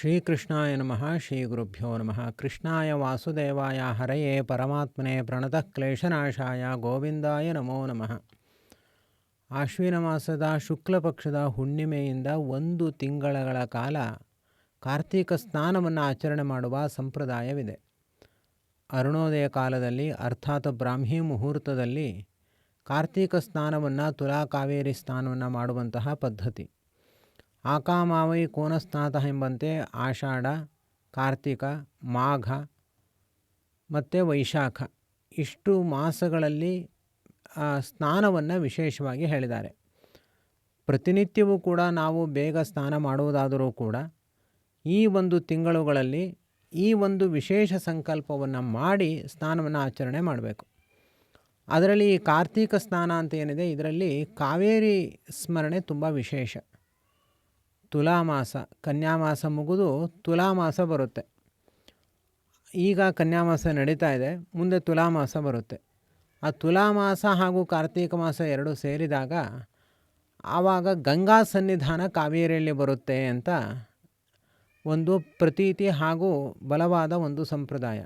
ಶ್ರೀಕೃಷ್ಣಾಯ ನಮಃ ಶ್ರೀ ಗುರುಭ್ಯೋ ನಮಃ. ಕೃಷ್ಣಾಯ ವಾಸುದೇವಾಯ, ಹರೆಯೇ ಪರಮಾತ್ಮನೆ, ಪ್ರಣತಃ ಕ್ಲೇಶನಾಶಾಯ, ಗೋವಿಂದಾಯ ನಮೋ ನಮಃ. ಆಶ್ವಿನ ಮಾಸದ ಶುಕ್ಲ ಪಕ್ಷದ ಹುಣ್ಣಿಮೆಯಿಂದ ಒಂದು ತಿಂಗಳ ಕಾಲ ಕಾರ್ತೀಕ ಸ್ನಾನವನ್ನು ಆಚರಣೆ ಮಾಡುವ ಸಂಪ್ರದಾಯವಿದೆ. ಅರುಣೋದಯ ಕಾಲದಲ್ಲಿ, ಅರ್ಥಾತ್ ಬ್ರಾಹ್ಮಿ ಮುಹೂರ್ತದಲ್ಲಿ ಕಾರ್ತೀಕ ಸ್ನಾನವನ್ನು ತುಲಾ ಕಾವೇರಿ ಸ್ನಾನವನ್ನು ಮಾಡುವಂತಹ ಪದ್ಧತಿ. ಆಕಾಮಾವೈ ಕೋನಸ್ನಾತ ಎಂಬಂತೆ ಆಷಾಢ, ಕಾರ್ತಿಕ, ಮಾಘ ಮತ್ತು ವೈಶಾಖ ಇಷ್ಟು ಮಾಸಗಳಲ್ಲಿ ಸ್ನಾನವನ್ನು ವಿಶೇಷವಾಗಿ ಹೇಳಿದ್ದಾರೆ. ಪ್ರತಿನಿತ್ಯವೂ ಕೂಡ ನಾವು ಬೇಗ ಸ್ನಾನ ಮಾಡುವುದಾದರೂ ಕೂಡ ಈ ಒಂದು ತಿಂಗಳುಗಳಲ್ಲಿ ಈ ಒಂದು ವಿಶೇಷ ಸಂಕಲ್ಪವನ್ನು ಮಾಡಿ ಸ್ನಾನವನ್ನು ಆಚರಣೆ ಮಾಡಬೇಕು. ಅದರಲ್ಲಿ ಕಾರ್ತೀಕ ಸ್ನಾನ ಅಂತ ಏನಿದೆ, ಇದರಲ್ಲಿ ಕಾವೇರಿ ಸ್ಮರಣೆ ತುಂಬ ವಿಶೇಷ. ತುಲಾಮಾಸ, ಕನ್ಯಾಮಾಸ ಮುಗಿದು ತುಲಾಮಾಸ ಬರುತ್ತೆ. ಈಗ ಕನ್ಯಾಮಾಸ ನಡೀತಾ ಇದೆ, ಮುಂದೆ ತುಲಾಮಾಸ ಬರುತ್ತೆ. ಆ ತುಲಾಮಾಸ ಹಾಗೂ ಕಾರ್ತೀಕ ಮಾಸ ಎರಡು ಸೇರಿದಾಗ ಆವಾಗ ಗಂಗಾ ಸನ್ನಿಧಾನ ಕಾವೇರಿಯಲ್ಲಿ ಬರುತ್ತೆ ಅಂತ ಒಂದು ಪ್ರತೀತಿ ಹಾಗೂ ಬಲವಾದ ಒಂದು ಸಂಪ್ರದಾಯ.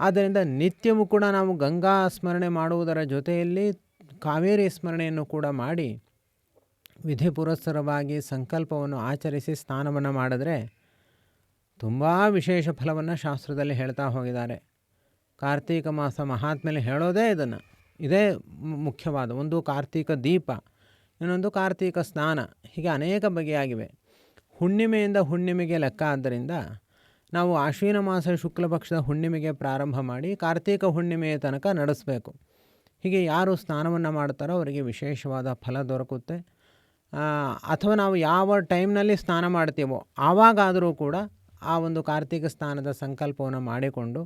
ಆದ್ದರಿಂದ ನಿತ್ಯವೂ ಕೂಡ ನಾವು ಗಂಗಾ ಸ್ಮರಣೆ ಮಾಡುವುದರ ಜೊತೆಯಲ್ಲಿ ಕಾವೇರಿ ಸ್ಮರಣೆಯನ್ನು ಕೂಡ ಮಾಡಿ ವಿಧಿ ಪುರಸ್ಸರವಾಗಿ ಸಂಕಲ್ಪವನ್ನು ಆಚರಿಸಿ ಸ್ನಾನವನ್ನು ಮಾಡಿದ್ರೆ ತುಂಬ ವಿಶೇಷ ಫಲವನ್ನು ಶಾಸ್ತ್ರದಲ್ಲಿ ಹೇಳ್ತಾ ಹೋಗಿದ್ದಾರೆ. ಕಾರ್ತೀಕ ಮಾಸ ಮಹಾತ್ಮೆಯಲ್ಲಿ ಹೇಳೋದೇ ಇದನ್ನು. ಇದೇ ಮುಖ್ಯವಾದ ಒಂದು ಕಾರ್ತೀಕ ದೀಪ, ಇನ್ನೊಂದು ಕಾರ್ತೀಕ ಸ್ನಾನ, ಹೀಗೆ ಅನೇಕ ಬಗೆಯಾಗಿವೆ. ಹುಣ್ಣಿಮೆಯಿಂದ ಹುಣ್ಣಿಮೆಗೆ ಲೆಕ್ಕ ಆದ್ದರಿಂದ ನಾವು ಆಶ್ವಿನ ಮಾಸ ಶುಕ್ಲ ಪಕ್ಷದ ಹುಣ್ಣಿಮೆಗೆ ಪ್ರಾರಂಭ ಮಾಡಿ ಕಾರ್ತೀಕ ಹುಣ್ಣಿಮೆಯ ತನಕ ನಡೆಸಬೇಕು. ಹೀಗೆ ಯಾರು ಸ್ನಾನವನ್ನು ಮಾಡ್ತಾರೋ ಅವರಿಗೆ ವಿಶೇಷವಾದ ಫಲ ದೊರಕುತ್ತೆ. ಅಥವಾ ನಾವು ಯಾವ ಟೈಮ್ನಲ್ಲಿ ಸ್ನಾನ ಮಾಡ್ತೀವೋ ಆವಾಗಾದರೂ ಕೂಡ ಆ ಒಂದು ಕಾರ್ತಿಕ ಸ್ನಾನದ ಸಂಕಲ್ಪವನ್ನು ಮಾಡಿಕೊಂಡು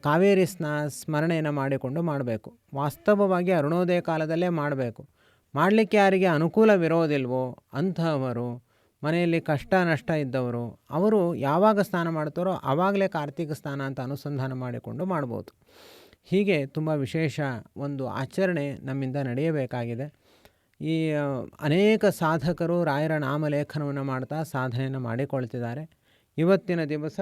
ಕಾವೇರಿ ಸ್ನಾ, ಸ್ಮರಣೆಯನ್ನು ಮಾಡಿಕೊಂಡು ಮಾಡಬೇಕು. ವಾಸ್ತವವಾಗಿ ಅರುಣೋದಯ ಕಾಲದಲ್ಲೇ ಮಾಡಬೇಕು. ಮಾಡಲಿಕ್ಕೆ ಯಾರಿಗೆ ಅನುಕೂಲವಿರೋದಿಲ್ವೋ ಅಂಥವರು, ಮನೆಯಲ್ಲಿ ಕಷ್ಟ ನಷ್ಟ ಇದ್ದವರು, ಅವರು ಯಾವಾಗ ಸ್ನಾನ ಮಾಡ್ತಾರೋ ಆವಾಗಲೇ ಕಾರ್ತಿಕ ಸ್ನಾನ ಅಂತ ಅನುಸಂಧಾನ ಮಾಡಿಕೊಂಡು ಮಾಡ್ಬೋದು. ಹೀಗೆ ತುಂಬ ವಿಶೇಷ ಒಂದು ಆಚರಣೆ ನಮ್ಮಿಂದ ನಡೆಯಬೇಕಾಗಿದೆ. ಈ ಅನೇಕ ಸಾಧಕರು ರಾಯರ ನಾಮಲೇಖನವನ್ನು ಮಾಡ್ತಾ ಸಾಧನೆಯನ್ನು ಮಾಡಿಕೊಳ್ತಿದ್ದಾರೆ. ಇವತ್ತಿನ ದಿವಸ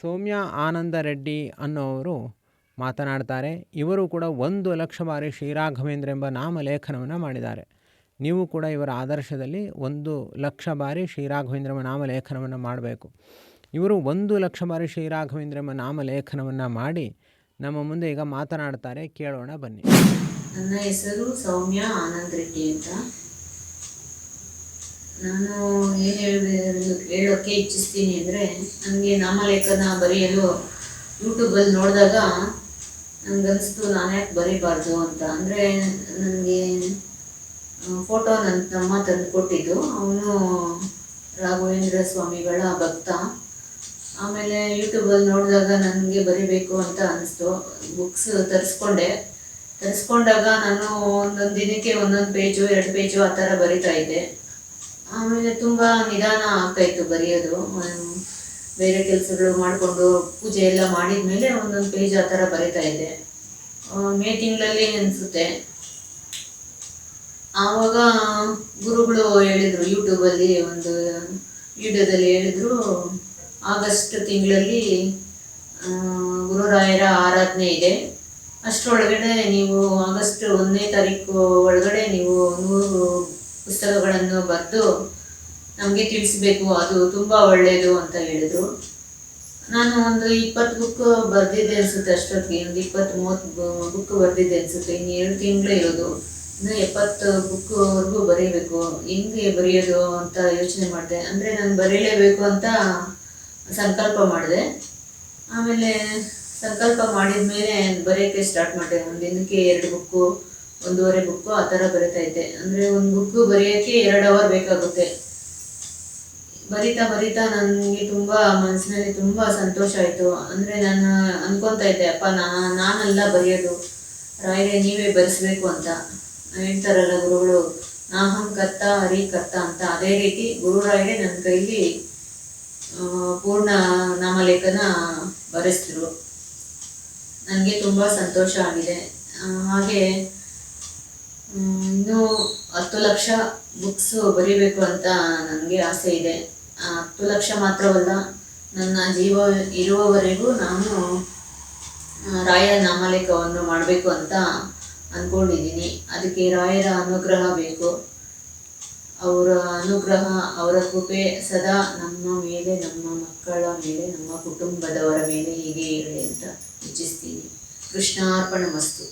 ಸೌಮ್ಯ ಆನಂದ ರೆಡ್ಡಿ ಅನ್ನೋವರು ಮಾತನಾಡ್ತಾರೆ. ಇವರು ಕೂಡ ಒಂದು ಲಕ್ಷ ಬಾರಿ ಶ್ರೀರಾಘವೇಂದ್ರ ಎಂಬ ನಾಮಲೇಖನವನ್ನು ಮಾಡಿದ್ದಾರೆ. ನೀವು ಕೂಡ ಇವರ ಆದರ್ಶದಲ್ಲಿ ಒಂದು ಲಕ್ಷ ಬಾರಿ ಶ್ರೀರಾಘವೇಂದ್ರ ಎಂಬ ನಾಮಲೇಖನವನ್ನು ಮಾಡಬೇಕು. ಇವರು ಒಂದು ಲಕ್ಷ ಬಾರಿ ಶ್ರೀರಾಘವೇಂದ್ರ ಎಂಬ ನಾಮಲೇಖನವನ್ನು ಮಾಡಿ ನಮ್ಮ ಮುಂದೆ ಈಗ ಮಾತನಾಡ್ತಾರೆ. ಕೇಳೋಣ ಬನ್ನಿ. ನನ್ನ ಹೆಸರು ಸೌಮ್ಯ ಆನಂದ್ ರೆಡ್ಡಿ ಅಂತ. ನಾನು ಏನು ಹೇಳಬೇಕು ಹೇಳೋಕ್ಕೆ ಇಚ್ಛಿಸ್ತೀನಿ ಅಂದರೆ, ನನಗೆ ನಾಮಲೇಖನ ಬರೆಯಲು ಯೂಟ್ಯೂಬಲ್ಲಿ ನೋಡಿದಾಗ ನನಗನ್ನಿಸ್ತು ನಾನು ಯಾಕೆ ಬರೀಬಾರ್ದು ಅಂತ. ಅಂದರೆ ನನಗೆ ಫೋಟೋ ನನ್ನ ತಮ್ಮ ತಂದು ಕೊಟ್ಟಿದ್ದು ಅವನು ರಾಘವೇಂದ್ರ ಸ್ವಾಮಿಗಳ ಭಕ್ತ. ಆಮೇಲೆ ಯೂಟ್ಯೂಬಲ್ಲಿ ನೋಡಿದಾಗ ನನಗೆ ಬರೀಬೇಕು ಅಂತ ಅನ್ನಿಸ್ತು ಬುಕ್ಸ್ ತರಿಸ್ಕೊಂಡೆ. ತರಿಸ್ಕೊಂಡಾಗ ನಾನು ಒಂದೊಂದು ದಿನಕ್ಕೆ ಒಂದೊಂದು ಪೇಜು ಎರಡು ಪೇಜು ಆ ಥರ ಬರಿತಾ ಇದ್ದೆ. ಆಮೇಲೆ ತುಂಬ ನಿಧಾನ ಆಗ್ತಾಯಿತ್ತು ಬರೆಯೋದು. ಬೇರೆ ಕೆಲಸಗಳು ಮಾಡಿಕೊಂಡು ಪೂಜೆ ಎಲ್ಲ ಮಾಡಿದ ಮೇಲೆ ಒಂದೊಂದು ಪೇಜ್ ಆ ಥರ ಬರಿತಾ ಇದ್ದೆ. ಮೇ ತಿಂಗಳಲ್ಲಿ ಅನಿಸುತ್ತೆ ಆವಾಗ ಗುರುಗಳು ಹೇಳಿದರು ಯೂಟ್ಯೂಬಲ್ಲಿ ಒಂದು ವಿಡಿಯೋದಲ್ಲಿ ಹೇಳಿದರು, ಆಗಸ್ಟ್ ತಿಂಗಳಲ್ಲಿ ಗುರುರಾಯರ ಆರಾಧನೆ ಇದೆ. ಅಷ್ಟರೊಳಗಡೆ ನೀವು ಆಗಸ್ಟ್ ಒಂದನೇ ತಾರೀಕು ಒಳಗಡೆ ನೀವು ನೂರು ಪುಸ್ತಕಗಳನ್ನು ಬರೆದು ನಮಗೆ ತಿಳಿಸ್ಬೇಕು, ಅದು ತುಂಬ ಒಳ್ಳೆಯದು ಅಂತ ಹೇಳಿದರು. ನಾನು ಒಂದು ಇಪ್ಪತ್ತು ಬುಕ್ ಬರೆದಿದ್ದೆ ಅನಿಸುತ್ತೆ ಅಷ್ಟೊತ್ತಿಗೆ, ಒಂದು ಇಪ್ಪತ್ತು ಮೂವತ್ತು ಬುಕ್ ಬರೆದಿದ್ದೆ ಅನಿಸುತ್ತೆ. ಇನ್ನು ಎರಡು ತಿಂಗಳು ಇರೋದು. ಇನ್ನು ಎಪ್ಪತ್ತು ಬುಕ್ವರೆಗೂ ಬರೀಬೇಕು. ಹೆಂಗೆ ಬರೆಯೋದು ಅಂತ ಯೋಚನೆ ಮಾಡಿದೆ. ಅಂದರೆ ನಾನು ಬರೀಲೇಬೇಕು ಅಂತ ಸಂಕಲ್ಪ ಮಾಡಿದೆ. ಆಮೇಲೆ ಸಂಕಲ್ಪ ಮಾಡಿದ ಮೇಲೆ ಬರೆಯೋಕ್ಕೆ ಸ್ಟಾರ್ಟ್ ಮಾಡಿದೆ ಒಂದು ದಿನಕ್ಕೆ ಎರಡು ಬುಕ್ಕು ಒಂದೂವರೆ ಬುಕ್ಕು ಆ ಥರ ಬರಿತಾ ಇದ್ದೆ. ಅಂದರೆ ಒಂದು ಬುಕ್ಕು ಬರೆಯೋಕ್ಕೆ ಎರಡು ಅವರ್ ಬೇಕಾಗುತ್ತೆ. ಬರಿತಾ ಬರಿತಾ ನನಗೆ ತುಂಬ ಮನಸ್ಸಿನಲ್ಲಿ ತುಂಬ ಸಂತೋಷ ಆಯಿತು. ಅಂದರೆ ನಾನು ಅನ್ಕೊತಾ ಇದ್ದೆ, ಅಪ್ಪ, ನಾ, ನಾನಲ್ಲ ಬರೆಯೋದು. ರಾಯರೇ, ನೀವೇ ಬರೆಸ್ಬೇಕು ಅಂತ. ಹೇಳ್ತಾರಲ್ಲ ಗುರುಗಳು, ನಾಹಂ ಕರ್ತ, ಹರಿ ಕರ್ತ ಅಂತ. ಅದೇ ರೀತಿ ಗುರುರಾಯರೇ ನನ್ನ ಕೈಲಿ ಪೂರ್ಣ ನಾಮಲೇಖನ ಬರೆಸಿದ್ರು ನನಗೆ ತುಂಬ ಸಂತೋಷ ಆಗಿದೆ. ಹಾಗೆ ಇನ್ನೂ ಹತ್ತು ಲಕ್ಷ ಬುಕ್ಸು ಬರೀಬೇಕು ಅಂತ ನನಗೆ ಆಸೆ ಇದೆ. ಹತ್ತು ಲಕ್ಷ ಮಾತ್ರವಲ್ಲ, ನನ್ನ ಜೀವ ಇರುವವರೆಗೂ ನಾನು ರಾಯರ ನಾಮಲೇಖವನ್ನು ಮಾಡಬೇಕು ಅಂತ ಅಂದ್ಕೊಂಡಿದ್ದೀನಿ ಅದಕ್ಕೆ ರಾಯರ ಅನುಗ್ರಹ ಬೇಕು. ಅವರ ಅನುಗ್ರಹ, ಅವರ ಕೃಪೆ ಸದಾ ನಮ್ಮ ಮೇಲೆ, ನಮ್ಮ ಮಕ್ಕಳ ಮೇಲೆ, ನಮ್ಮ ಕುಟುಂಬದವರ ಮೇಲೆ ಹೀಗೆ ಇರಲಿ ಅಂತ ಇಚ್ಛಿಸ್ತೀನಿ. ಕೃಷ್ಣಾರ್ಪಣ ಮಸ್ತು.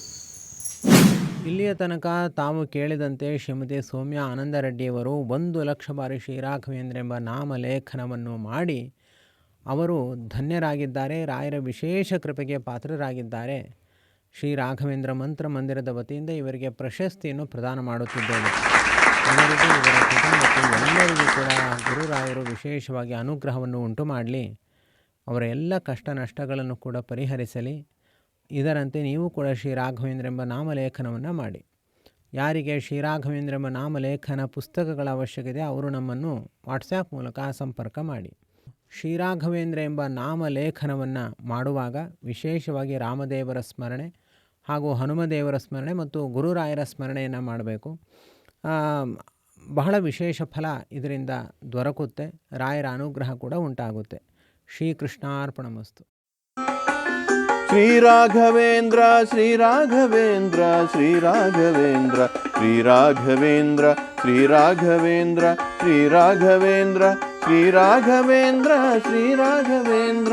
ಇಲ್ಲಿಯ ತನಕ ತಾವು ಕೇಳಿದಂತೆ ಶ್ರೀಮತಿ ಸೌಮ್ಯ ಆನಂದರೆಡ್ಡಿಯವರು ಒಂದು ಲಕ್ಷ ಬಾರಿ ಶ್ರೀರಾಘವೇಂದ್ರ ಎಂಬ ನಾಮಲೇಖನವನ್ನು ಮಾಡಿ ಅವರು ಧನ್ಯರಾಗಿದ್ದಾರೆ, ರಾಯರ ವಿಶೇಷ ಕೃಪೆಗೆ ಪಾತ್ರರಾಗಿದ್ದಾರೆ. ಶ್ರೀ ರಾಘವೇಂದ್ರ ಮಂತ್ರ ಮಂದಿರದ ವತಿಯಿಂದ ಇವರಿಗೆ ಪ್ರಶಸ್ತಿಯನ್ನು ಪ್ರದಾನ ಮಾಡುತ್ತಿದ್ದೇವೆ. ಇವರಿಗೆ ಇವರ ಕುಟುಂಬಕ್ಕೆ ಎಲ್ಲರಿಗೂ ಕೂಡ ಗುರುರಾಯರು ವಿಶೇಷವಾಗಿ ಅನುಗ್ರಹವನ್ನು ಉಂಟು ಮಾಡಲಿ. ಅವರ ಎಲ್ಲ ಕಷ್ಟ ನಷ್ಟಗಳನ್ನು ಕೂಡ ಪರಿಹರಿಸಲಿ. ಇದರಂತೆ ನೀವು ಕೂಡ ಶ್ರೀ ರಾಘವೇಂದ್ರ ಎಂಬ ನಾಮಲೇಖನವನ್ನು ಮಾಡಿ. ಯಾರಿಗೆ ಶ್ರೀ ರಾಘವೇಂದ್ರ ಎಂಬ ನಾಮಲೇಖನ ಪುಸ್ತಕಗಳ ಅವಶ್ಯಕತೆ, ಅವರು ನಮ್ಮನ್ನು ವಾಟ್ಸ್ಯಾಪ್ ಮೂಲಕ ಸಂಪರ್ಕ ಮಾಡಿ. ಶ್ರೀರಾಘವೇಂದ್ರ ಎಂಬ ನಾಮಲೇಖನವನ್ನು ಮಾಡುವಾಗ ವಿಶೇಷವಾಗಿ ರಾಮದೇವರ ಸ್ಮರಣೆ ಹಾಗೂ ಹನುಮದೇವರ ಸ್ಮರಣೆ ಮತ್ತು ಗುರುರಾಯರ ಸ್ಮರಣೆಯನ್ನು ಮಾಡಬೇಕು. ಬಹಳ ವಿಶೇಷ ಫಲ ಇದರಿಂದ ದೊರಕುತ್ತೆ. ರಾಯರ ಅನುಗ್ರಹ ಕೂಡ ಉಂಟಾಗುತ್ತೆ. ಶ್ರೀಕೃಷ್ಣಾರ್ಪಣಮಸ್ತು. ಶ್ರೀರಾಘವೇಂದ್ರ ಶ್ರೀರಾಘವೇಂದ್ರ ಶ್ರೀರಾಘವೇಂದ್ರ ಶ್ರೀರಾಘವೇಂದ್ರ ಶ್ರೀರಾಘವೇಂದ್ರ ಶ್ರೀರಾಘವೇಂದ್ರ ಶ್ರೀರಾಘವೇಂದ್ರ ಶ್ರೀರಾಘವೇಂದ್ರ.